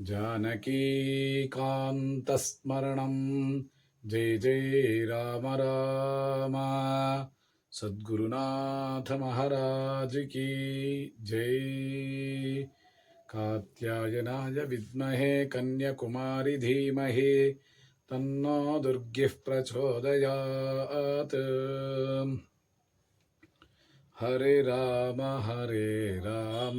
जानकीकान्तस्मरणं जय जय राम राम। सद्गुरुनाथ महाराज की जय। कात्यायनाय विद्महे कन्याकुमारि धीमहि, तन्नो दुर्गिः प्रचोदयात्। हरे राम हरे राम।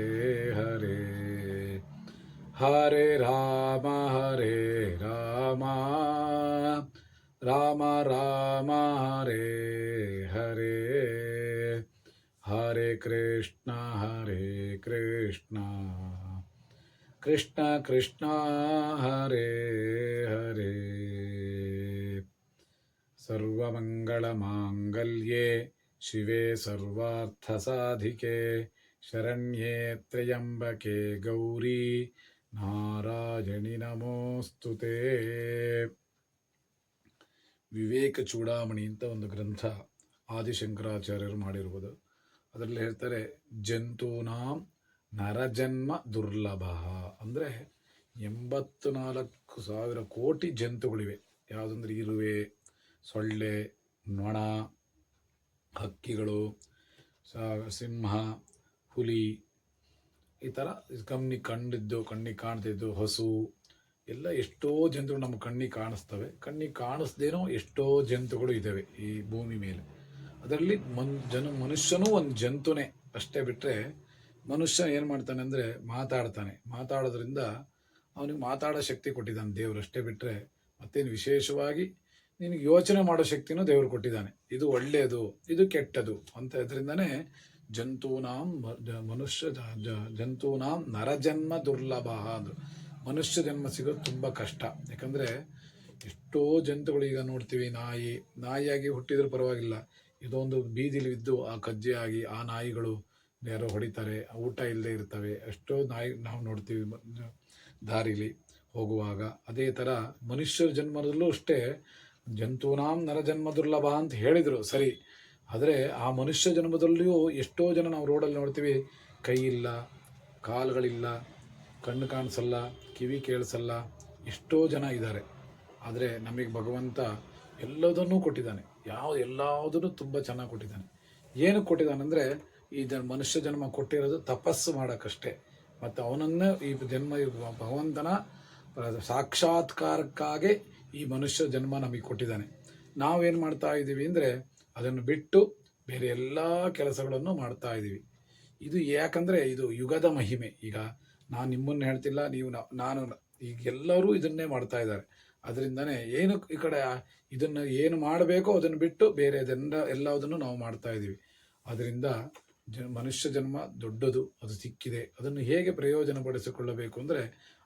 हरे राम हरे राम। राम राम, हरे हरे। हरे कृष्ण हरे कृष्ण। कृष्ण कृष्ण, हरे हरे। सर्वमङ्गलमाङ्गल्ये शिवे सर्वार्थसाधिके शरण्ये त्र्यम्बके गौरी ನಾರಾಯಣಿ ನಮೋಸ್ತು ವಿವೇಕ ಚೂಡಾಮಣಿ ಅಂತ ಒಂದು ಗ್ರಂಥ ಆದಿಶಂಕರಾಚಾರ್ಯರು ಮಾಡಿರುವುದು. ಅದರಲ್ಲಿ ಹೇಳ್ತಾರೆ, ಜಂತೂನಾಂ ನರಜನ್ಮ ದುರ್ಲಭ. ಅಂದರೆ ಎಂಬತ್ತು ನಾಲ್ಕು ಸಾವಿರ ಕೋಟಿ ಜಂತುಗಳಿವೆ. ಯಾವುದಂದ್ರೆ ಇರುವೆ, ಸೊಳ್ಳೆ, ನೊಣ, ಹಕ್ಕಿಗಳು ಸಿಂಹ, ಹುಲಿ ಈ ಥರ ಕಣ್ಣಿಗೆ ಕಂಡಿದ್ದು, ಕಣ್ಣಿಗೆ ಕಾಣ್ತಿದ್ದು, ಹಸು, ಎಲ್ಲ ಎಷ್ಟೋ ಜಂತುಗಳು ನಮ್ಮ ಕಣ್ಣಿಗೆ ಕಾಣಿಸ್ತವೆ. ಕಣ್ಣಿಗೆ ಕಾಣಿಸ್ದೇನೋ ಎಷ್ಟೋ ಜಂತುಗಳು ಇದ್ದಾವೆ ಈ ಭೂಮಿ ಮೇಲೆ. ಅದರಲ್ಲಿ ಮನ್, ಜನ, ಮನುಷ್ಯನೂ ಒಂದು ಜಂತುನೇ. ಅಷ್ಟೇ ಬಿಟ್ಟರೆ ಮನುಷ್ಯ ಏನು ಮಾಡ್ತಾನೆ ಅಂದರೆ ಮಾತಾಡ್ತಾನೆ. ಮಾತಾಡೋದ್ರಿಂದ ಅವನಿಗೆ ಮಾತಾಡೋ ಶಕ್ತಿ ಕೊಟ್ಟಿದ್ದಾನೆ ದೇವರು. ಅಷ್ಟೇ ಬಿಟ್ಟರೆ ಮತ್ತೇನು ವಿಶೇಷವಾಗಿ ನಿನಗೆ ಯೋಚನೆ ಮಾಡೋ ಶಕ್ತಿನೂ ದೇವರು ಕೊಟ್ಟಿದ್ದಾನೆ. ಇದು ಒಳ್ಳೆಯದು ಇದು ಕೆಟ್ಟದು ಅಂತ ಇದರಿಂದನೇ ಜಂತೂನಾಂ ಮನುಷ್ಯ ಜಂತೂನಾಂ ನರಜನ್ಮ ದುರ್ಲಭ ಅಂದ್ರು. ಮನುಷ್ಯ ಜನ್ಮ ಸಿಗೋದು ತುಂಬ ಕಷ್ಟ. ಯಾಕಂದರೆ ಎಷ್ಟೋ ಜಂತುಗಳು ಈಗ ನೋಡ್ತೀವಿ, ನಾಯಿ, ನಾಯಿಯಾಗಿ ಹುಟ್ಟಿದ್ರೂ ಪರವಾಗಿಲ್ಲ. ಇದೊಂದು ಬೀದಿಲಿ ಬಿದ್ದು ಆ ಕಜ್ಜೆಯಾಗಿ ಆ ನಾಯಿಗಳು ಯಾರೋ ಹೊಡಿತಾರೆ, ಊಟ ಇಲ್ಲದೆ ಇರ್ತವೆ. ಎಷ್ಟೋ ನಾಯಿ ನಾವು ನೋಡ್ತೀವಿ ದಾರಿಲಿ ಹೋಗುವಾಗ. ಅದೇ ಥರ ಮನುಷ್ಯರ ಜನ್ಮದಲ್ಲೂ ಅಷ್ಟೇ ಜಂತೂನಾಂ ನರಜನ್ಮ ದುರ್ಲಭ ಅಂತ ಹೇಳಿದರು ಸರಿ. ಆದರೆ ಆ ಮನುಷ್ಯ ಜನ್ಮದಲ್ಲಿಯೂ ಎಷ್ಟೋ ಜನ ನಾವು ರೋಡಲ್ಲಿ ನೋಡ್ತೀವಿ, ಕೈ ಇಲ್ಲ, ಕಾಲುಗಳಿಲ್ಲ, ಕಣ್ಣು ಕಾಣಿಸಲ್ಲ, ಕಿವಿ ಕೇಳಿಸಲ್ಲ, ಎಷ್ಟೋ ಜನ ಇದ್ದಾರೆ. ಆದರೆ ನಮಗೆ ಭಗವಂತ ಎಲ್ಲದನ್ನೂ ಕೊಟ್ಟಿದ್ದಾನೆ. ಯಾವ ಎಲ್ಲದನ್ನು ತುಂಬ ಚೆನ್ನಾಗಿ ಕೊಟ್ಟಿದ್ದಾನೆ. ಏನಕ್ಕೆ ಕೊಟ್ಟಿದ್ದಾನೆ ಅಂದರೆ ಈ ಜನ್, ಮನುಷ್ಯ ಜನ್ಮ ಕೊಟ್ಟಿರೋದು ತಪಸ್ಸು ಮಾಡೋಕ್ಕಷ್ಟೇ. ಮತ್ತು ಅವನನ್ನು ಈ ಜನ್ಮ ಭಗವಂತನ ಸಾಕ್ಷಾತ್ಕಾರಕ್ಕಾಗಿ ಈ ಮನುಷ್ಯ ಜನ್ಮ ನಮಗೆ ಕೊಟ್ಟಿದ್ದಾನೆ. ನಾವೇನು ಮಾಡ್ತಾ ಇದ್ದೀವಿ ಅಂದರೆ ಅದನ್ನು ಬಿಟ್ಟು ಬೇರೆ ಎಲ್ಲ ಕೆಲಸಗಳನ್ನು ಮಾಡ್ತಾ ಇದ್ದೀವಿ. ಇದು ಯಾಕಂದರೆ ಇದು ಯುಗದ ಮಹಿಮೆ. ಈಗ ನಾನು ನಿಮ್ಮನ್ನು ಹೇಳ್ತಿಲ್ಲ, ನೀವು ನಾನು ಈಗ ಎಲ್ಲರೂ ಇದನ್ನೇ ಮಾಡ್ತಾ ಇದ್ದಾರೆ. ಅದರಿಂದನೇ ಏನು ಈ ಕಡೆ ಇದನ್ನು ಏನು ಮಾಡಬೇಕೋ ಅದನ್ನು ಬಿಟ್ಟು ಬೇರೆ ಅದೆಲ್ಲ ಎಲ್ಲದನ್ನು ನಾವು ಮಾಡ್ತಾ ಇದ್ದೀವಿ. ಅದರಿಂದ ಜ, ಮನುಷ್ಯ ಜನ್ಮ ದೊಡ್ಡದು, ಅದು ಸಿಕ್ಕಿದೆ. ಅದನ್ನು ಹೇಗೆ ಪ್ರಯೋಜನ ಪಡಿಸಿಕೊಳ್ಳಬೇಕು ಅಂದರೆ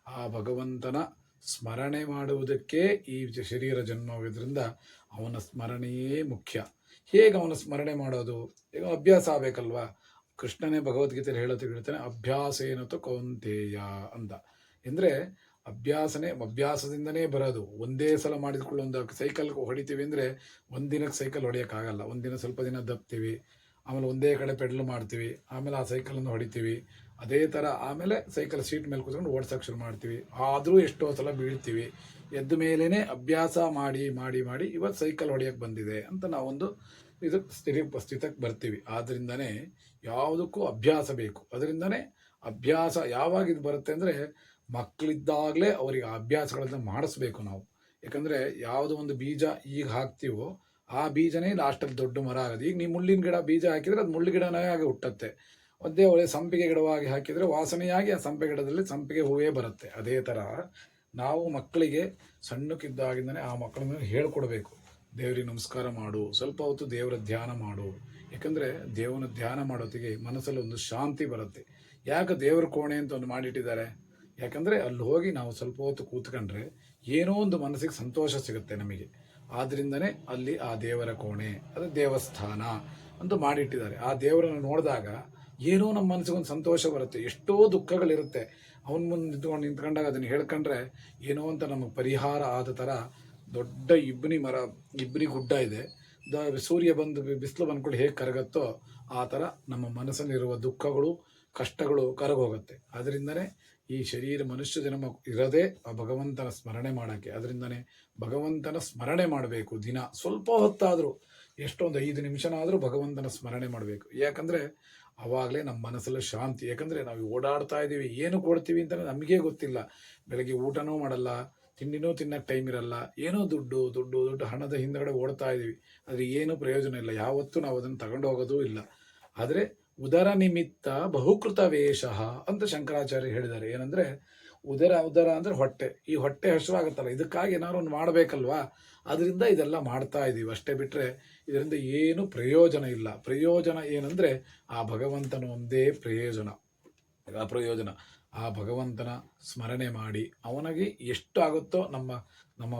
ಆ ಭಗವಂತನ ಸ್ಮರಣೆ ಮಾಡುವುದಕ್ಕೆ ಈ ಶರೀರ ಜನ್ಮವಿದ್ರಿಂದ ಅವನ ಸ್ಮರಣೆಯೇ ಮುಖ್ಯ. ಹೇಗೆ ಅವನ ಸ್ಮರಣೆ ಮಾಡೋದು? ಈಗ ಅಭ್ಯಾಸ ಆಗಬೇಕಲ್ವಾ? ಕೃಷ್ಣನೇ ಭಗವದ್ಗೀತೆಯಲ್ಲಿ ಹೇಳೋದು ಹೇಳ್ತಾನೆ ಏನತ್ತು ಕೌಂತೇಯ ಅಂತ ಅಂದರೆ ಅಭ್ಯಾಸನೇ ಅಭ್ಯಾಸದಿಂದನೇ ಬರೋದು. ಒಂದೇ ಸಲ ಮಾಡಿದ್ಕೊಳ್ಳೋ ಒಂದು ಸೈಕಲ್ ಹೊಡಿತೀವಿ ಅಂದರೆ ಒಂದಿನಕ್ಕೆ ಸೈಕಲ್ ಹೊಡೆಯೋಕ್ಕಾಗಲ್ಲ. ಒಂದಿನ ಸ್ವಲ್ಪ ದಿನ ದಪ್ತೀವಿ, ಆಮೇಲೆ ಒಂದೇ ಕಡೆ ಪೆಡ್ಲ್ ಮಾಡ್ತೀವಿ, ಆಮೇಲೆ ಆ ಸೈಕಲನ್ನು ಹೊಡಿತೀವಿ. ಅದೇ ಥರ ಆಮೇಲೆ ಸೈಕಲ್ ಸೀಟ್ ಮೇಲೆ ಕೂತ್ಕೊಂಡು ಓಡ್ಸೋಕೆ ಶುರು ಮಾಡ್ತೀವಿ. ಆದರೂ ಎಷ್ಟೋ ಸಲ ಬೀಳ್ತೀವಿ. ಎದ್ದ ಮೇಲೇ ಅಭ್ಯಾಸ ಮಾಡಿ ಮಾಡಿ ಮಾಡಿ ಇವತ್ತು ಸೈಕಲ್ ಹೊಡೆಯೋಕ್ಕೆ ಬಂದಿದೆ ಅಂತ ನಾವೊಂದು ಇದು ಸ್ಥಿತಿ ಸ್ಥಿತಕ್ಕೆ ಬರ್ತೀವಿ. ಆದ್ದರಿಂದನೇ ಯಾವುದಕ್ಕೂ ಅಭ್ಯಾಸ ಬೇಕು. ಅದರಿಂದನೇ ಅಭ್ಯಾಸ ಯಾವಾಗ ಇದು ಬರುತ್ತೆ ಅಂದರೆ ಮಕ್ಕಳಿದ್ದಾಗಲೇ ಅವರಿಗೆ ಅಭ್ಯಾಸಗಳನ್ನು ಮಾಡಿಸ್ಬೇಕು ನಾವು. ಯಾಕಂದರೆ ಯಾವುದೋ ಒಂದು ಬೀಜ ಈಗ ಹಾಕ್ತೀವೋ ಆ ಬೀಜನೇ ಲಾಸ್ಟಲ್ಲಿ ದೊಡ್ಡ ಮರ ಆಗೋದು. ಈಗ ನೀವು ಮುಳ್ಳಿನ ಗಿಡ ಬೀಜ ಹಾಕಿದರೆ ಅದು ಮುಳ್ಳು ಗಿಡನೇ ಆಗಿ ಹುಟ್ಟುತ್ತೆ. ಒಂದೇ ಒಳ್ಳೆ ಸಂಪಿಗೆ ಗಿಡವಾಗಿ ಹಾಕಿದರೆ ವಾಸನೆಯಾಗಿ ಆ ಸಂಪಿಗೆ ಗಿಡದಲ್ಲಿ ಸಂಪಿಗೆ ಹೂವೇ ಬರುತ್ತೆ. ಅದೇ ಥರ ನಾವು ಮಕ್ಕಳಿಗೆ ಸಣ್ಣಕ್ಕಿದ್ದಾಗಿಂದನೇ ಆ ಮಕ್ಕಳನ್ನು ಹೇಳ್ಕೊಡ್ಬೇಕು. ದೇವರಿಗೆ ನಮಸ್ಕಾರ ಮಾಡು, ಸ್ವಲ್ಪ ಹೊತ್ತು ದೇವರ ಧ್ಯಾನ ಮಾಡು. ಯಾಕಂದರೆ ದೇವನ ಧ್ಯಾನ ಮಾಡೋತ್ತಿಗೆ ಮನಸ್ಸಲ್ಲಿ ಒಂದು ಶಾಂತಿ ಬರುತ್ತೆ. ಯಾಕೆ ದೇವರ ಕೋಣೆ ಅಂತ ಒಂದು ಮಾಡಿಟ್ಟಿದ್ದಾರೆ? ಯಾಕಂದರೆ ಅಲ್ಲಿ ಹೋಗಿ ನಾವು ಸ್ವಲ್ಪ ಹೊತ್ತು ಕೂತ್ಕೊಂಡ್ರೆ ಏನೋ ಒಂದು ಮನಸ್ಸಿಗೆ ಸಂತೋಷ ಸಿಗುತ್ತೆ ನಮಗೆ. ಆದ್ರಿಂದನೇ ಅಲ್ಲಿ ಆ ದೇವರ ಕೋಣೆ, ಅದು ದೇವಸ್ಥಾನ ಅಂತ ಮಾಡಿಟ್ಟಿದ್ದಾರೆ. ಆ ದೇವರನ್ನು ನೋಡಿದಾಗ ಏನೋ ನಮ್ಮ ಮನಸ್ಸಿಗೆ ಒಂದು ಸಂತೋಷ ಬರುತ್ತೆ. ಎಷ್ಟೋ ದುಃಖಗಳಿರುತ್ತೆ. ಅವನ ಮುಂದೆ ನಿಂತ್ಕೊಂಡು ನಿಂತ್ಕೊಂಡಾಗ ಅದನ್ನು ಹೇಳ್ಕೊಂಡ್ರೆ ಏನೋ ಅಂತ ನಮಗೆ ಪರಿಹಾರ ಆದ ಥರ ದೊಡ್ಡ ಇಬ್ಬನಿ ಮರ ಇಬ್ಬನಿ ಗುಡ್ಡ ಇದೆ. ದ ಸೂರ್ಯ ಬಂದು ಬಿಸಿಲು ಬಂದ್ಕೊಂಡು ಹೇಗೆ ಕರಗತ್ತೋ ಆ ಥರ ನಮ್ಮ ಮನಸ್ಸಲ್ಲಿರುವ ದುಃಖಗಳು, ಕಷ್ಟಗಳು ಕರಗೋಗುತ್ತೆ. ಅದರಿಂದನೇ ಈ ಶರೀರ ಮನುಷ್ಯ ಜನ್ಮ ಇರದೇ ಆ ಭಗವಂತನ ಸ್ಮರಣೆ ಮಾಡೋಕ್ಕೆ. ಅದರಿಂದನೇ ಭಗವಂತನ ಸ್ಮರಣೆ ಮಾಡಬೇಕು ದಿನ. ಸ್ವಲ್ಪ ಹೊತ್ತಾದರೂ, ಎಷ್ಟೊಂದು ಐದು ನಿಮಿಷನಾದರೂ ಭಗವಂತನ ಸ್ಮರಣೆ ಮಾಡಬೇಕು. ಯಾಕಂದರೆ ಅವಾಗಲೇ ನಮ್ಮ ಮನಸ್ಸಲ್ಲಿ ಶಾಂತಿ. ಯಾಕಂದರೆ ನಾವು ಓಡಾಡ್ತಾ ಇದ್ದೀವಿ, ಏನು ಕೊಡ್ತೀವಿ ಅಂತ ನಮಗೇ ಗೊತ್ತಿಲ್ಲ. ಬೆಳಗ್ಗೆ ಊಟನೂ ಮಾಡಲ್ಲ, ತಿಂಡಿನೂ ತಿನ್ನಕ್ಕೆ ಟೈಮ್ ಇರಲ್ಲ, ಏನೋ ದುಡ್ಡು ದುಡ್ಡು ದುಡ್ಡು ಹಣದ ಹಿಂದಗಡೆ ಓಡ್ತಾ ಇದ್ದೀವಿ. ಆದರೆ ಏನೂ ಪ್ರಯೋಜನ ಇಲ್ಲ. ಯಾವತ್ತೂ ನಾವು ಅದನ್ನು ತಗೊಂಡು ಹೋಗೋದೂ ಇಲ್ಲ. ಆದರೆ ಉದರ ನಿಮಿತ್ತ ಬಹುಕೃತ ವೇಷ ಅಂತ ಶಂಕರಾಚಾರ್ಯ ಹೇಳಿದ್ದಾರೆ. ಏನಂದ್ರೆ ಉದರ ಉದರ ಅಂದ್ರೆ ಹೊಟ್ಟೆ. ಈ ಹೊಟ್ಟೆ ಹಸಿವಾಗುತ್ತಲ್ಲ, ಇದಕ್ಕಾಗಿ ಏನಾದ್ರು ಒಂದು ಮಾಡಬೇಕಲ್ವಾ? ಅದರಿಂದ ಇದೆಲ್ಲ ಮಾಡ್ತಾ ಇದ್ದೀವಿ ಅಷ್ಟೇ ಬಿಟ್ಟರೆ ಇದರಿಂದ ಏನು ಪ್ರಯೋಜನ ಇಲ್ಲ. ಪ್ರಯೋಜನ ಏನಂದ್ರೆ ಆ ಭಗವಂತನ ಒಂದೇ ಪ್ರಯೋಜನ. ಆ ಪ್ರಯೋಜನ. ಆ ಭಗವಂತನ ಸ್ಮರಣೆ ಮಾಡಿ ಅವನಿಗೆ ಎಷ್ಟು ಆಗುತ್ತೋ ನಮ್ಮ ನಮ್ಮ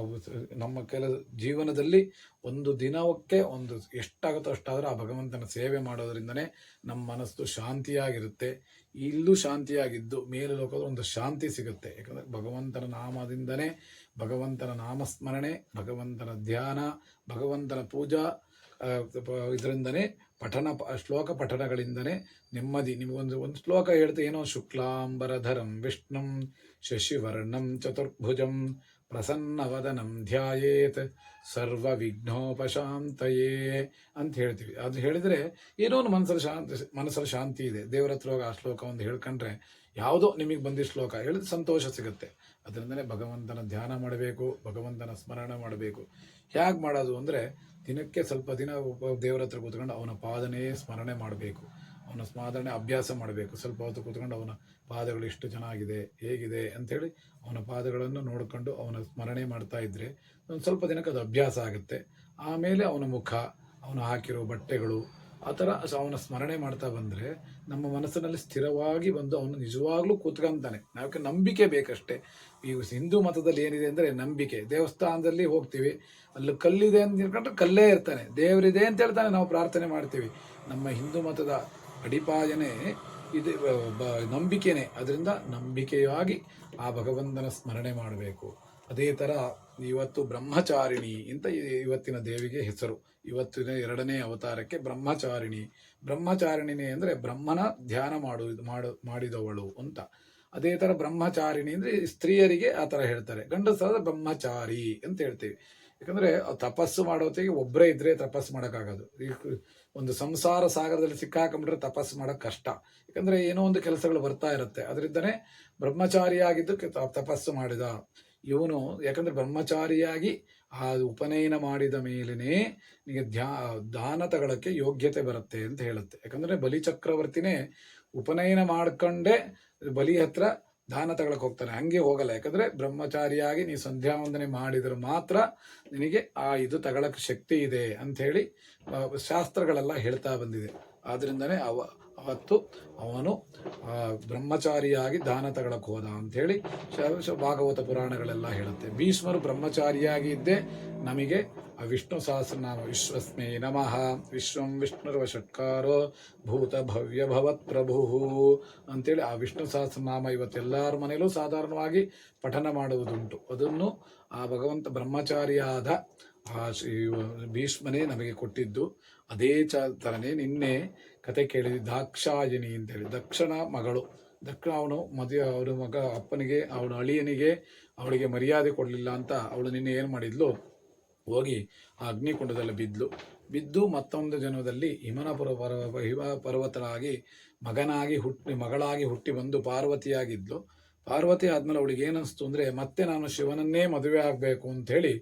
ನಮ್ಮ ಕೆಲ ಜೀವನದಲ್ಲಿ ಒಂದು ದಿನಕ್ಕೆ ಒಂದು ಎಷ್ಟಾಗುತ್ತೋ ಅಷ್ಟಾದರೂ ಆ ಭಗವಂತನ ಸೇವೆ ಮಾಡೋದರಿಂದನೇ ನಮ್ಮ ಮನಸ್ಸು ಶಾಂತಿಯಾಗಿರುತ್ತೆ. ಇಲ್ಲೂ ಶಾಂತಿಯಾಗಿದ್ದು ಮೇಲೆ ಲೋಕದ ಒಂದು ಶಾಂತಿ ಸಿಗುತ್ತೆ. ಯಾಕಂದರೆ ಭಗವಂತನ ನಾಮದಿಂದನೇ ಭಗವಂತನ ನಾಮಸ್ಮರಣೆ, ಭಗವಂತನ ಧ್ಯಾನ, ಭಗವಂತನ ಪೂಜಾ ಇದರಿಂದನೇ ಪಠನ, ಶ್ಲೋಕ ಪಠನಗಳಿಂದನೇ ನೆಮ್ಮದಿ. ನಿಮಗೊಂದು, ಒಂದು ಶ್ಲೋಕ ಹೇಳ್ತಾ, ಏನೋ ಶುಕ್ಲಾಂಬರಧರಂ, ವಿಷ್ಣುಂ ಶಶಿವರ್ಣಂ ಚತುರ್ಭುಜಂ ಪ್ರಸನ್ನವದನಂ ಧ್ಯಾಯೇತ್ ಸರ್ವ ವಿಘ್ನೋಪಶಾಂತಯೇ ಅಂತ ಹೇಳ್ತೀವಿ. ಅದು ಹೇಳಿದರೆ ಏನೋ ಒಂದು ಮನಸ್ಸಲ್ಲಿ ಶಾಂತಿ ಮನಸ್ಸಲ್ಲಿ ಶಾಂತಿ ಇದೆ. ದೇವರ ಹತ್ರ ಆ ಶ್ಲೋಕ ಒಂದು ಹೇಳ್ಕೊಂಡ್ರೆ ಯಾವುದೋ ನಿಮಗೆ ಬಂದಿದ್ದ ಶ್ಲೋಕ ಹೇಳಿದ್ರೆ ಸಂತೋಷ ಸಿಗುತ್ತೆ. ಅದರಿಂದನೇ ಭಗವಂತನ ಧ್ಯಾನ ಮಾಡಬೇಕು, ಭಗವಂತನ ಸ್ಮರಣೆ ಮಾಡಬೇಕು. ಹೇಗೆ ಮಾಡೋದು ಅಂದರೆ ದಿನಕ್ಕೆ ಸ್ವಲ್ಪ ದಿನ ಒಬ್ಬ ದೇವರ ಹತ್ರ ಕೂತ್ಕೊಂಡು ಅವನ ಪಾದನೆಯೇ ಸ್ಮರಣೆ ಮಾಡಬೇಕು. ಅವನ ಸ್ಮರಣೆ ಅಭ್ಯಾಸ ಮಾಡಬೇಕು. ಸ್ವಲ್ಪ ಹೊತ್ತು ಕೂತ್ಕೊಂಡು ಅವನ ಪಾದಗಳು ಎಷ್ಟು ಚೆನ್ನಾಗಿದೆ, ಹೇಗಿದೆ ಅಂಥೇಳಿ ಅವನ ಪಾದಗಳನ್ನು ನೋಡಿಕೊಂಡು ಅವನ ಸ್ಮರಣೆ ಮಾಡ್ತಾ ಇದ್ದರೆ ಒಂದು ಸ್ವಲ್ಪ ದಿನಕ್ಕೆ ಅದು ಅಭ್ಯಾಸ ಆಗುತ್ತೆ. ಆಮೇಲೆ ಅವನ ಮುಖ, ಅವನು ಹಾಕಿರೋ ಬಟ್ಟೆಗಳು ಆ ಥರ ಅವನ ಸ್ಮರಣೆ ಮಾಡ್ತಾ ಬಂದರೆ ನಮ್ಮ ಮನಸ್ಸಿನಲ್ಲಿ ಸ್ಥಿರವಾಗಿ ಬಂದು ಅವನು ನಿಜವಾಗ್ಲೂ ಕೂತ್ಕೊಂತಾನೆ. ನಾವಕ್ಕೆ ನಂಬಿಕೆ ಬೇಕಷ್ಟೇ. ಈ ಹಿಂದೂ ಮತದಲ್ಲಿ ಏನಿದೆ ಅಂದರೆ ನಂಬಿಕೆ. ದೇವಸ್ಥಾನದಲ್ಲಿ ಹೋಗ್ತೀವಿ, ಅಲ್ಲಿ ಕಲ್ಲಿದೆ ಅಂತ ಹೇಳ್ಕೊಂಡ್ರೆ ಕಲ್ಲೇ ಇರ್ತಾನೆ. ದೇವರಿದೆ ಅಂತ ಹೇಳ್ತಾನೆ ನಾವು ಪ್ರಾರ್ಥನೆ ಮಾಡ್ತೀವಿ. ನಮ್ಮ ಹಿಂದೂ ಮತದ ಅಡಿಪಾಯನೇ ಇದು ನಂಬಿಕೆನೇ. ಅದರಿಂದ ನಂಬಿಕೆಯಾಗಿ ಆ ಭಗವಂತನ ಸ್ಮರಣೆ ಮಾಡಬೇಕು. ಅದೇ ಥರ ಇವತ್ತು ಬ್ರಹ್ಮಚಾರಿಣಿ ಅಂತ ಇವತ್ತಿನ ದೇವಿಗೆ ಹೆಸರು. ಇವತ್ತಿನ ಎರಡನೇ ಅವತಾರಕ್ಕೆ ಬ್ರಹ್ಮಚಾರಿಣಿ. ಬ್ರಹ್ಮಚಾರಿಣಿನಿ ಅಂದರೆ ಬ್ರಹ್ಮನ ಧ್ಯಾನ ಮಾಡು ಮಾಡು, ಮಾಡಿದವಳು ಅಂತ. ಅದೇ ಥರ ಬ್ರಹ್ಮಚಾರಿಣಿ ಅಂದರೆ ಸ್ತ್ರೀಯರಿಗೆ ಆ ಥರ ಹೇಳ್ತಾರೆ. ಗಂಡಸಾದ ಬ್ರಹ್ಮಚಾರಿ ಅಂತ ಹೇಳ್ತೀವಿ. ಯಾಕಂದರೆ ತಪಸ್ಸು ಮಾಡೋತ್ತಿಗೆ ಒಬ್ಬರೇ ಇದ್ರೆ ತಪಸ್ಸು ಮಾಡೋಕ್ಕಾಗೋದು. ಈ ಒಂದು ಸಂಸಾರ ಸಾಗರದಲ್ಲಿ ಸಿಕ್ಕಾಕೊಂಡ್ರೆ ತಪಸ್ಸು ಮಾಡೋಕ್ಕೆ ಕಷ್ಟ. ಯಾಕಂದರೆ ಏನೋ ಒಂದು ಕೆಲಸಗಳು ಬರ್ತಾ ಇರುತ್ತೆ. ಅದರಿಂದನೇ ಬ್ರಹ್ಮಚಾರಿಯಾಗಿದ್ದು ತಪಸ್ಸು ಮಾಡಿದ. ಇವನು ಯಾಕಂದ್ರೆ ಬ್ರಹ್ಮಚಾರಿಯಾಗಿ ಆ ಉಪನಯನ ಮಾಡಿದ ಮೇಲೇನೆ ನಿಮಗೆ ಧ್ಯಾ, ದಾನ ತಗೊಳಕ್ಕೆ ಯೋಗ್ಯತೆ ಬರುತ್ತೆ ಅಂತ ಹೇಳುತ್ತೆ. ಯಾಕಂದ್ರೆ ಬಲಿ ಚಕ್ರವರ್ತಿನೇ ಉಪನಯನ ಮಾಡ್ಕೊಂಡೇ ಬಲಿ ಹತ್ರ ದಾನ ತಗೊಳಕ್ ಹೋಗ್ತಾನೆ. ಹಂಗೆ ಹೋಗಲ್ಲ. ಯಾಕಂದ್ರೆ ಬ್ರಹ್ಮಚಾರಿಯಾಗಿ ನೀವು ಸಂಧ್ಯಾ ವಂದನೆ ಮಾಡಿದ್ರೆ ಮಾತ್ರ ನಿನಗೆ ಆ ಇದು ತಗೊಳಕ್ ಶಕ್ತಿ ಇದೆ ಅಂತ ಹೇಳಿ ಶಾಸ್ತ್ರಗಳೆಲ್ಲ ಹೇಳ್ತಾ ಬಂದಿದೆ. ಆದ್ರಿಂದನೇ ಅವ ಅವತ್ತು ಅವನು ಬ್ರಹ್ಮಚಾರಿಯಾಗಿ ದಾನ ತಗೊಳಕ್ಕೆ ಹೋದ ಅಂಥೇಳಿ ಭಾಗವತ ಪುರಾಣಗಳೆಲ್ಲ ಹೇಳುತ್ತೆ. ಭೀಷ್ಮರು ಬ್ರಹ್ಮಚಾರಿಯಾಗಿ ಇದ್ದೇ ನಮಗೆ ವಿಷ್ಣು ಸಹಸ್ರನಾಮ ವಿಶ್ವಸ್ಮೇ ನಮಃ ವಿಶ್ವಂ ವಿಷ್ಣುರ್ವಷಟ್ಕಾರೋ ಭೂತ ಭವ್ಯ ಭವತ್ ಪ್ರಭು ಅಂತೇಳಿ ಆ ವಿಷ್ಣು ಸಹಸ್ರನಾಮ ಇವತ್ತೆಲ್ಲರ ಮನೆಯಲ್ಲೂ ಸಾಧಾರಣವಾಗಿ ಪಠನ ಮಾಡುವುದುಂಟು. ಅದನ್ನು ಆ ಭಗವಂತ ಬ್ರಹ್ಮಚಾರಿಯಾದ ಆ ಶ್ರೀ ಭೀಷ್ಮನೇ ನಮಗೆ ಕೊಟ್ಟಿದ್ದು. ಅದೇ ಚ ಥರನೇ ನಿನ್ನೆ ಕತೆ ಕೇಳಿದ್ವಿ ದಾಕ್ಷಾಯಿನಿ ಅಂತೇಳಿ. ದಕ್ಷಿಣ ಮಗಳು. ದಕ್ಷ ಅವನು ಮದುವೆ, ಅವನ ಮಗ ಅಪ್ಪನಿಗೆ, ಅವನ ಅಳಿಯನಿಗೆ ಅವಳಿಗೆ ಮರ್ಯಾದೆ ಕೊಡಲಿಲ್ಲ ಅಂತ ಅವಳು ನಿನ್ನೆ ಏನು ಮಾಡಿದ್ಲು? ಹೋಗಿ ಆ ಅಗ್ನಿಕುಂಡದಲ್ಲಿ ಬಿದ್ದಲು ಬಿದ್ದು ಮತ್ತೊಂದು ಜನ್ಮದಲ್ಲಿ ಹಿಮನಪುರ ಪರ್ವ, ಹಿಮ ಪರ್ವತನಾಗಿ ಮಗನಾಗಿ ಹುಟ್ಟಿ, ಮಗಳಾಗಿ ಹುಟ್ಟಿ ಬಂದು ಪಾರ್ವತಿಯಾಗಿದ್ಲು. ಪಾರ್ವತಿ ಆದಮೇಲೆ ಅವಳಿಗೆ ಏನಿಸ್ತು ಅಂದರೆ, ಮತ್ತೆ ನಾನು ಶಿವನನ್ನೇ ಮದುವೆ ಆಗಬೇಕು ಅಂಥೇಳಿ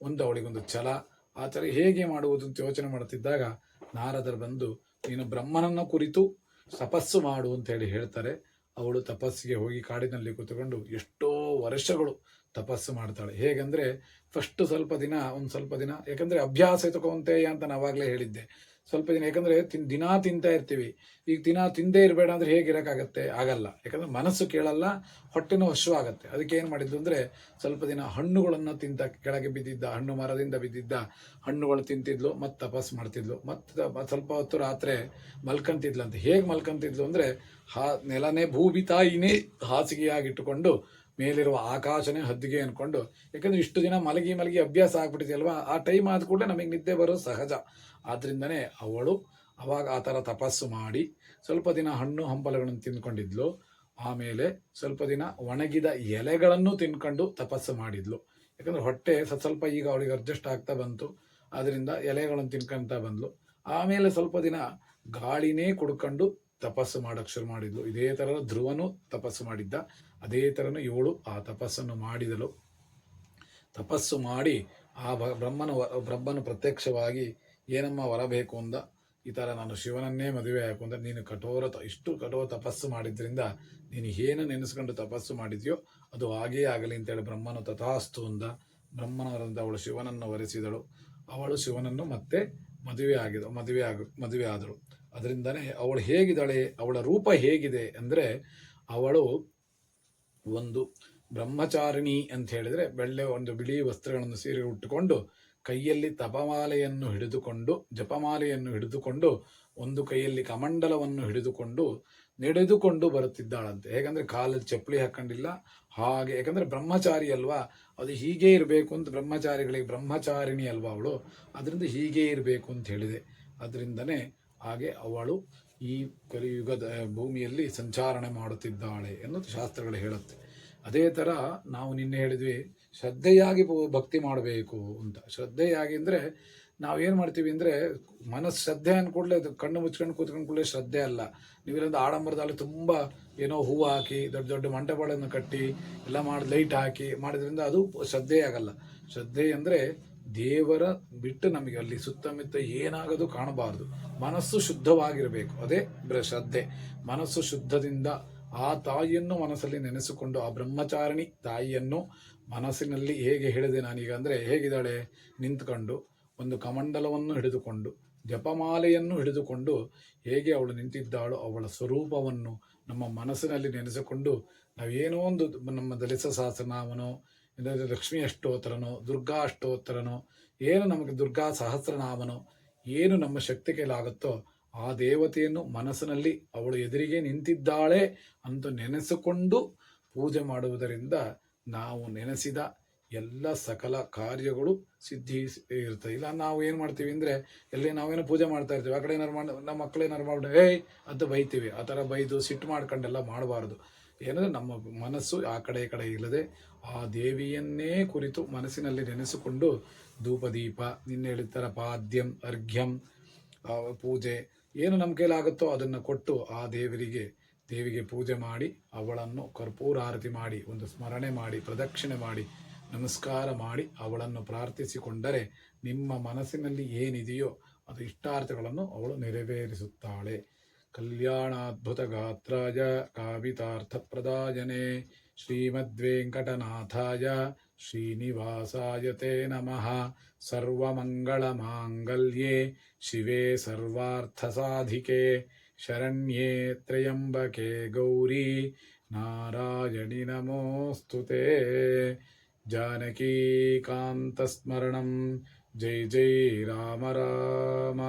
ಒಂದು ಅವಳಿಗೊಂದು ಛಲ. ಆ ಥರ ಹೇಗೆ ಮಾಡುವುದು ಅಂತ ಯೋಚನೆ ಮಾಡುತ್ತಿದ್ದಾಗ ನಾರದರು ಬಂದು, ನೀನು ಬ್ರಹ್ಮನನ್ನ ಕುರಿತು ತಪಸ್ಸು ಮಾಡು ಅಂತ ಹೇಳಿ ಹೇಳ್ತಾರೆ. ಅವಳು ತಪಸ್ಸಿಗೆ ಹೋಗಿ ಕಾಡಿನಲ್ಲಿ ಕೂತುಕೊಂಡು ಎಷ್ಟೋ ವರ್ಷಗಳು ತಪಸ್ಸು ಮಾಡ್ತಾಳೆ. ಹೇಗಂದ್ರೆ ಫಸ್ಟ್ ಸ್ವಲ್ಪ ದಿನ, ಒಂದು ಸ್ವಲ್ಪ ದಿನ, ಯಾಕಂದರೆ ಅಭ್ಯಾಸ ಎತ್ಕೊಂತೆ ಅಂತ ನಾವಾಗಲೇ ಹೇಳಿದ್ದೆ. ಸ್ವಲ್ಪ ದಿನ, ಯಾಕಂದರೆ ತಿನ್, ದಿನಾ ತಿಂತಾ ಇರ್ತೀವಿ. ಈಗ ದಿನ ತಿಂದೇ ಇರಬೇಡ ಅಂದರೆ ಹೇಗಿರೋಕ್ಕಾಗತ್ತೆ ಆಗಲ್ಲ. ಯಾಕಂದರೆ ಮನಸ್ಸು ಕೇಳಲ್ಲ, ಹೊಟ್ಟೆನೂ ಆಗುತ್ತೆ. ಅದಕ್ಕೆ ಏನು ಮಾಡಿದ್ದು ಅಂದರೆ, ಸ್ವಲ್ಪ ದಿನ ಹಣ್ಣುಗಳನ್ನು ತಿಂತ, ಕೆಳಗೆ ಬಿದ್ದಿದ್ದ, ಹಣ್ಣು ಮರದಿಂದ ಬಿದ್ದಿದ್ದ, ಹಣ್ಣುಗಳು ತಿಂತಿದ್ಲು, ಮತ್ತು ತಪಸ್ ಮಾಡ್ತಿದ್ಲು. ಮತ್ತು ಸ್ವಲ್ಪ ಹೊತ್ತು ರಾತ್ರಿ ಮಲ್ಕಂತಿದ್ಲು ಅಂತ. ಹೇಗೆ ಮಲ್ಕಂತಿದ್ಲು ಅಂದರೆ, ಹಾ, ನೆಲನೇ ಭೂಮಿ ತಾಯಿನೇ ಹಾಸಿಗೆಯಾಗಿಟ್ಟುಕೊಂಡು ಮೇಲಿರುವ ಆಕಾಶನೇ ಹದ್ದಿಗೆ ಅಂದ್ಕೊಂಡು ಯಾಕಂದ್ರೆ ಇಷ್ಟು ದಿನ ಮಲಗಿ ಮಲಗಿ ಅಭ್ಯಾಸ ಆಗ್ಬಿಟ್ಟಿದೆ ಅಲ್ವಾ ಆ ಟೈಮ್ ಆದ ಕೂಡಲೇ ನಮಗೆ ನಿದ್ದೆ ಬರೋದು ಸಹಜ. ಆದ್ರಿಂದನೇ ಅವಳು ಅವಾಗ ಆ ಥರ ತಪಸ್ಸು ಮಾಡಿ ಸ್ವಲ್ಪ ದಿನ ಹಣ್ಣು ಹಂಪಲುಗಳನ್ನು ತಿಂದ್ಕೊಂಡಿದ್ಲು. ಆಮೇಲೆ ಸ್ವಲ್ಪ ದಿನ ಒಣಗಿದ ಎಲೆಗಳನ್ನು ತಿನ್ಕೊಂಡು ತಪಸ್ಸು ಮಾಡಿದ್ಲು. ಯಾಕಂದ್ರೆ ಹೊಟ್ಟೆ ಸ್ವಲ್ಪ ಸ್ವಲ್ಪ ಈಗ ಅವಳಿಗೆ ಅಡ್ಜಸ್ಟ್ ಆಗ್ತಾ ಬಂತು. ಅದರಿಂದ ಎಲೆಗಳನ್ನು ತಿನ್ಕೊಂತ ಬಂದ್ಲು. ಆಮೇಲೆ ಸ್ವಲ್ಪ ದಿನ ಗಾಳಿನೇ ಕುಡ್ಕೊಂಡು ತಪಸ್ಸು ಮಾಡೋಕ್ಕೆ ಶುರು ಮಾಡಿದ್ಲು. ಇದೇ ಥರ ಧ್ರುವನು ತಪಸ್ಸು ಮಾಡಿದ್ದ. ಅದೇ ಥರನೂ ಇವಳು ಆ ತಪಸ್ಸನ್ನು ಮಾಡಿದಳು. ತಪಸ್ಸು ಮಾಡಿ ಆ ಬ್ರಹ್ಮನ ಬ್ರಹ್ಮನು ಪ್ರತ್ಯಕ್ಷವಾಗಿ ಏನಮ್ಮ ಹೊರಬೇಕು ಬೇಕು ಅಂದ? ಈ ಥರ ನಾನು ಶಿವನನ್ನೇ ಮದುವೆ ಹಾಕು ಅಂದರೆ ನೀನು ಕಠೋರ ಇಷ್ಟು ಕಠೋರ ತಪಸ್ಸು ಮಾಡಿದ್ರಿಂದ ನೀನು ಏನು ನೆನೆಸ್ಕೊಂಡು ತಪಸ್ಸು ಮಾಡಿದ್ಯೋ? ಅದು ಹಾಗೇ ಆಗಲಿ ಅಂತೇಳಿ ಬ್ರಹ್ಮನು ತಥಾಸ್ತು ಅಂದ. ಬ್ರಹ್ಮನವರಂತ ಅವಳು ಶಿವನನ್ನು ಒರೆಸಿದಳು ಅವಳು ಶಿವನನ್ನು ಮತ್ತೆ ಮದುವೆ ಆಗಿದ, ಮದುವೆ ಆಗ, ಮದುವೆ ಆದಳು. ಅದರಿಂದನೇ ಅವಳು ಹೇಗಿದ್ದಾಳೆ, ಅವಳ ರೂಪ ಹೇಗಿದೆ ಅಂದರೆ ಅವಳು ಒಂದು ಬ್ರಹ್ಮಚಾರಿಣಿ ಅಂತ ಹೇಳಿದ್ರೆ ಬೆಳ್ಳೆ ಒಂದು ಬಿಳಿ ವಸ್ತ್ರಗಳನ್ನು ಸೀರೆ ಉಟ್ಟುಕೊಂಡು ಕೈಯಲ್ಲಿ ತಪಮಾಲೆಯನ್ನು ಹಿಡಿದುಕೊಂಡು, ಜಪಮಾಲೆಯನ್ನು ಹಿಡಿದುಕೊಂಡು, ಒಂದು ಕೈಯಲ್ಲಿ ಕಮಂಡಲವನ್ನು ಹಿಡಿದುಕೊಂಡು, ನಡೆದುಕೊಂಡು ಬರುತ್ತಿದ್ದಾಳಂತೆ. ಹೇಗಂದ್ರೆ ಕಾಲಲ್ಲಿ ಚಪ್ಪಲಿ ಹಾಕೊಂಡಿಲ್ಲ, ಹಾಗೆ, ಯಾಕಂದ್ರೆ ಬ್ರಹ್ಮಚಾರಿ ಅಲ್ವಾ? ಅದು ಹೀಗೆ ಇರಬೇಕು ಅಂತ ಬ್ರಹ್ಮಚಾರಿಗಳಿಗೆ ಬ್ರಹ್ಮಚಾರಿಣಿ ಅಲ್ವಾ ಅವಳು? ಅದರಿಂದ ಹೀಗೆ ಇರಬೇಕು ಅಂತ ಹೇಳಿದೆ. ಅದರಿಂದನೇ ಹಾಗೆ ಅವಳು ಈ ಕಲಿಯುಗದ ಭೂಮಿಯಲ್ಲಿ ಸಂಚಾರಣೆ ಮಾಡುತ್ತಿದ್ದಾಳೆ ಎನ್ನುವುದು ಶಾಸ್ತ್ರಗಳು ಹೇಳುತ್ತೆ. ಅದೇ ಥರ ನಾವು ನಿನ್ನೆ ಹೇಳಿದ್ವಿ, ಶ್ರದ್ಧೆಯಾಗಿ ಭಕ್ತಿ ಮಾಡಬೇಕು ಅಂತ. ಶ್ರದ್ಧೆಯಾಗಿ ಅಂದರೆ ಏನು ಮಾಡ್ತೀವಿ ಅಂದರೆ ಮನಸ್ಸು ಶ್ರದ್ಧೆ ಅಂದ್ಕೂಡಲೇ ಅದು ಕಣ್ಣು ಮುಚ್ಕೊಂಡು ಕೂತ್ಕೊಂಡು ಕೂಡಲೇ ಶ್ರದ್ಧೆ ಅಲ್ಲ. ನೀವಿಲ್ಲೊಂದು ಆಡಂಬರದಲ್ಲಿ ತುಂಬ ಏನೋ ಹೂವು ಹಾಕಿ, ದೊಡ್ಡ ದೊಡ್ಡ ಮಂಟಪಗಳನ್ನು ಕಟ್ಟಿ, ಎಲ್ಲ ಮಾಡಿ ಲೈಟ್ ಹಾಕಿ ಮಾಡಿದ್ರಿಂದ ಅದು ಶ್ರದ್ಧೆ ಆಗಲ್ಲ ಶ್ರದ್ಧೆ ಅಂದರೆ ದೇವರ ಬಿಟ್ಟು ನಮಗೆ ಅಲ್ಲಿ ಸುತ್ತಮುತ್ತ ಏನಾಗದು ಕಾಣಬಾರದು. ಮನಸ್ಸು ಶುದ್ಧವಾಗಿರಬೇಕು. ಅದೇ ಶ್ರದ್ಧೆ ಮನಸ್ಸು ಶುದ್ಧದಿಂದ ಆ ತಾಯಿಯನ್ನು ಮನಸ್ಸಲ್ಲಿ ನೆನೆಸಿಕೊಂಡು ಆ ಬ್ರಹ್ಮಚಾರಿಣಿ ತಾಯಿಯನ್ನು ಮನಸ್ಸಿನಲ್ಲಿ ಹೇಗೆ ಹೇಳಿದೆ ನಾನೀಗ ಅಂದರೆ ಹೇಗಿದ್ದಾಳೆ? ನಿಂತ್ಕೊಂಡು ಒಂದು ಕಮಂಡಲವನ್ನು ಹಿಡಿದುಕೊಂಡು ಜಪಮಾಲೆಯನ್ನು ಹಿಡಿದುಕೊಂಡು ಹೇಗೆ ಅವಳು ನಿಂತಿದ್ದಾಳೋ ಅವಳ ಸ್ವರೂಪವನ್ನು ನಮ್ಮ ಮನಸ್ಸಿನಲ್ಲಿ ನೆನೆಸಿಕೊಂಡು ನಾವೇನೋ ಒಂದು ನಮ್ಮ ದಲಿತ ಇಲ್ಲದ್ರೆ ಲಕ್ಷ್ಮೀ ಅಷ್ಟೋತ್ತರನೋ, ದುರ್ಗಾ ಅಷ್ಟೋತ್ತರನೋ, ಏನು ನಮಗೆ ದುರ್ಗಾ ಸಹಸ್ರನಾಮನೋ, ಏನು ನಮ್ಮ ಶಕ್ತಿ ಕೈಲಾಗುತ್ತೋ ಆ ದೇವತೆಯನ್ನು ಮನಸ್ಸಿನಲ್ಲಿ ಅವಳು ಎದುರಿಗೆ ನಿಂತಿದ್ದಾಳೆ ಅಂತ ನೆನೆಸಿಕೊಂಡು ಪೂಜೆ ಮಾಡುವುದರಿಂದ ನಾವು ನೆನೆಸಿದ ಎಲ್ಲ ಸಕಲ ಕಾರ್ಯಗಳು ಸಿದ್ಧಿ ಇರ್ತದೆ ಇಲ್ಲ, ನಾವು ಏನು ಮಾಡ್ತೀವಿ ಅಂದರೆ, ಎಲ್ಲಿ ನಾವೇನು ಪೂಜೆ ಮಾಡ್ತಾ ಇರ್ತೀವಿ, ಆ ಕಡೆ ಏನಾರು ಮಾಡಿ, ನಮ್ಮ ಮಕ್ಕಳು ಏನಾರು ಮಾಡ್ಬಿಟ್ಟು, ಏಯ್ ಅಂತ ಬೈತೀವಿ. ಆ ಥರ ಬೈದು, ಸಿಟ್ಟು ಮಾಡ್ಕೊಂಡೆಲ್ಲ ಮಾಡಬಾರ್ದು. ಏನಂದರೆ ನಮ್ಮ ಮನಸ್ಸು ಆ ಕಡೆ ಈ ಕಡೆ ಇಲ್ಲದೆ ಆ ದೇವಿಯನ್ನೇ ಕುರಿತು ಮನಸ್ಸಿನಲ್ಲಿ ನೆನೆಸಿಕೊಂಡು ಧೂಪದೀಪ ನಿನ್ನೆ ಪಾದ್ಯಂ, ಅರ್ಘ್ಯಂ ಪೂಜೆ ಏನು ನಮ್ಮ ಕೈಲಾಗುತ್ತೋ ಅದನ್ನು ಕೊಟ್ಟು ಆ ದೇವರಿಗೆ, ದೇವಿಗೆ ಪೂಜೆ ಮಾಡಿ, ಅವಳನ್ನು ಕರ್ಪೂರ ಆರತಿ ಮಾಡಿ, ಒಂದು ಸ್ಮರಣೆ ಮಾಡಿ, ಪ್ರದಕ್ಷಿಣೆ ಮಾಡಿ, ನಮಸ್ಕಾರ ಮಾಡಿ, ಅವಳನ್ನು ಪ್ರಾರ್ಥಿಸಿಕೊಂಡರೆ ನಿಮ್ಮ ಮನಸ್ಸಿನಲ್ಲಿ ಏನಿದೆಯೋ ಅದು ಇಷ್ಟಾರ್ಥಗಳನ್ನು ಅವಳು ನೆರವೇರಿಸುತ್ತಾಳೆ. कल्याणाद्भुतगात्राय कावितार्थप्रदायने श्रीमद्वेङ्कटनाथाय श्रीनिवासाय ते नमः। सर्वमङ्गलमाङ्गल्ये शिवे सर्वार्थसाधिके शरण्ये त्र्यम्बके गौरी। नारायणि नमोऽस्तु ते। जानकीकान्तस्मरणं। जय जय राम राम।